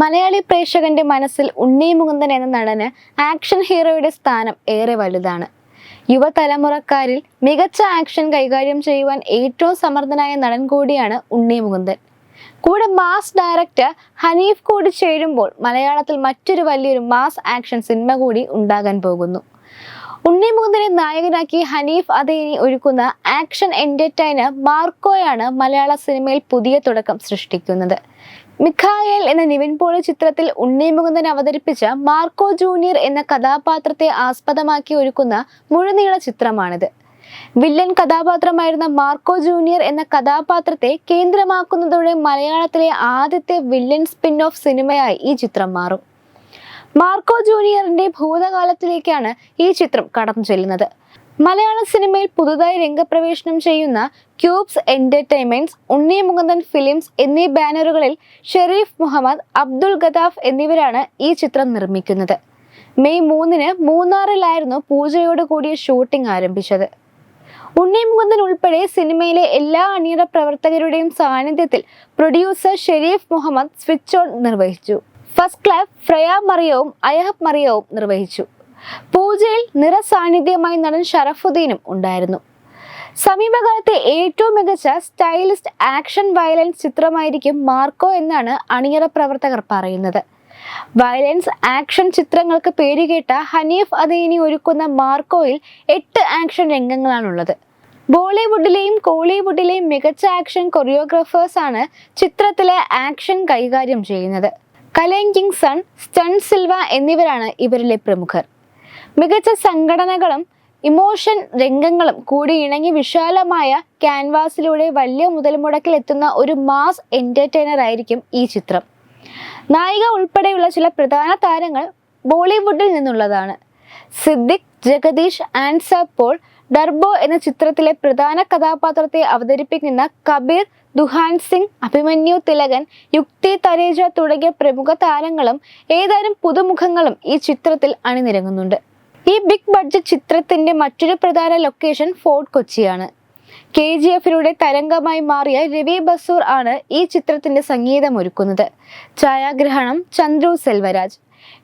മലയാളി പ്രേക്ഷകന്റെ മനസ്സിൽ ഉണ്ണി മുകുന്ദൻ എന്ന നടന് ആക്ഷൻ ഹീറോയുടെ സ്ഥാനം ഏറെ വലുതാണ്. യുവതലമുറക്കാരിൽ മികച്ച ആക്ഷൻ കൈകാര്യം ചെയ്യുവാൻ ഏറ്റവും സമർത്ഥനായ നടൻ കൂടിയാണ് ഉണ്ണി മുകുന്ദൻ. കൂടെ മാസ് ഡയറക്ടർ ഹനീഫ് കൂടി ചേരുമ്പോൾ മലയാളത്തിൽ മറ്റൊരു വലിയൊരു മാസ് ആക്ഷൻ സിനിമ കൂടി ഉണ്ടാകാൻ പോകുന്നു. ഉണ്ണി മുകുന്ദനെ നായകനാക്കി ഹനീഫ് അതേനി ഒരുക്കുന്ന ആക്ഷൻ എന്റർടൈനർ മാർക്കോയാണ് മലയാള സിനിമയിൽ പുതിയ തുടക്കം സൃഷ്ടിക്കുന്നത്. മിഖായേൽ എന്ന നിവിൻ പോളി ചിത്രത്തിൽ ഉണ്ണി മുകുന്ദൻ അവതരിപ്പിച്ച മാർക്കോ ജൂനിയർ എന്ന കഥാപാത്രത്തെ ആസ്പദമാക്കി ഒരുക്കുന്ന മുഴുനീള ചിത്രമാണിത്. വില്ലൻ കഥാപാത്രമായിരുന്ന മാർക്കോ ജൂനിയർ എന്ന കഥാപാത്രത്തെ കേന്ദ്രമാക്കുന്നതോടെ മലയാളത്തിലെ ആദ്യത്തെ വില്ലൻ സ്പിൻ ഓഫ് സിനിമയായി ഈ ചിത്രം മാറും. മാർക്കോ ജൂനിയറിന്റെ ഭൂതകാലത്തിലേക്കാണ് ഈ ചിത്രം കടന്നു ചെല്ലുന്നത്. മലയാള സിനിമയിൽ പുതുതായി രംഗപ്രവേശനം ചെയ്യുന്ന cubes entertainments Unni Mukundan films എന്നീ ബാനറുകളിൽ ഷെരീഫ് മുഹമ്മദ് അബ്ദുൾ ഗദാഫ് എന്നിവരാണ് ഈ ചിത്രം നിർമ്മിക്കുന്നത്. മെയ് മൂന്നിന് മൂന്നാറിലായിരുന്നു പൂജയോട് കൂടിയ ഷൂട്ടിംഗ് ആരംഭിച്ചത്. ഉണ്ണി മുകുന്ദൻ ഉൾപ്പെടെ സിനിമയിലെ എല്ലാ അണിയറ പ്രവർത്തകരുടെയും സാന്നിധ്യത്തിൽ producer Sherif Muhammad switch on നിർവഹിച്ചു. ഫസ്റ്റ് ക്ലാബ് ഫ്രയാ മറിയവും അയഹബ് മറിയവും നിർവഹിച്ചു. പൂജയിൽ നിറസാന്നിധ്യമായി നടൻ ഷറഫുദ്ദീനും ഉണ്ടായിരുന്നു. സമീപകാലത്തെ ഏറ്റവും മികച്ച സ്റ്റൈലിസ്റ്റ് ആക്ഷൻ വയലൻസ് ചിത്രമായിരിക്കും മാർക്കോ എന്നാണ് അണിയറ പ്രവർത്തകർ പറയുന്നത്. വയലൻസ് ആക്ഷൻ ചിത്രങ്ങൾക്ക് പേരുകേട്ട ഹനീഫ് അദീനി ഒരുക്കുന്ന മാർക്കോയിൽ എട്ട് ആക്ഷൻ രംഗങ്ങളാണുള്ളത്. ബോളിവുഡിലെയും കോളിവുഡിലെയും മികച്ച ആക്ഷൻ കൊറിയോഗ്രാഫേഴ്സാണ് ചിത്രത്തിലെ ആക്ഷൻ കൈകാര്യം ചെയ്യുന്നത്. കലേങ്കിങ് സൺ സ്റ്റൺ സിൽവ എന്നിവരാണ് ഇവരിലെ പ്രമുഖർ. മികച്ച സംഘടനകളും ഇമോഷൻ രംഗങ്ങളും കൂടി ഇണങ്ങി വിശാലമായ ക്യാൻവാസിലൂടെ വലിയ മുതൽ മുടക്കിൽ എത്തുന്ന ഒരു മാസ് എന്റർടൈനർ ആയിരിക്കും ഈ ചിത്രം. നായിക ഉൾപ്പെടെയുള്ള ചില പ്രധാന താരങ്ങൾ ബോളിവുഡിൽ നിന്നുള്ളതാണ്. സിദ്ദിഖ് ജഗദീഷ് ആൻസർ പോൾ ഡർബോ എന്ന ചിത്രത്തിലെ പ്രധാന കഥാപാത്രത്തെ അവതരിപ്പിക്കുന്ന കബീർ ദുഹാൻ സിംഗ് അഭിമന്യു തിലകൻ യുക്തി തരേജ തുടങ്ങിയ പ്രമുഖ താരങ്ങളും ഏതാനും പുതുമുഖങ്ങളും ഈ ചിത്രത്തിൽ അണിനിരങ്ങുന്നുണ്ട്. ഈ ബിഗ് ബഡ്ജറ്റ് ചിത്രത്തിന്റെ മറ്റൊരു പ്രധാന ലൊക്കേഷൻ ഫോർട്ട് കൊച്ചിയാണ്. കെ ജി എഫിലൂടെ തരംഗമായി മാറിയ രവി ബസൂർ ആണ് ഈ ചിത്രത്തിന്റെ സംഗീതം ഒരുക്കുന്നത്. ഛായാഗ്രഹണം Chandru Selvaraj.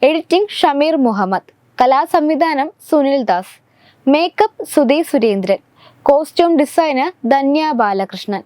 Editing Shameer Muhammad. കലാസംവിധാനം Sunil Das. Makeup Sudhi Surendran. Costume designer Dhanya Balakrishnan.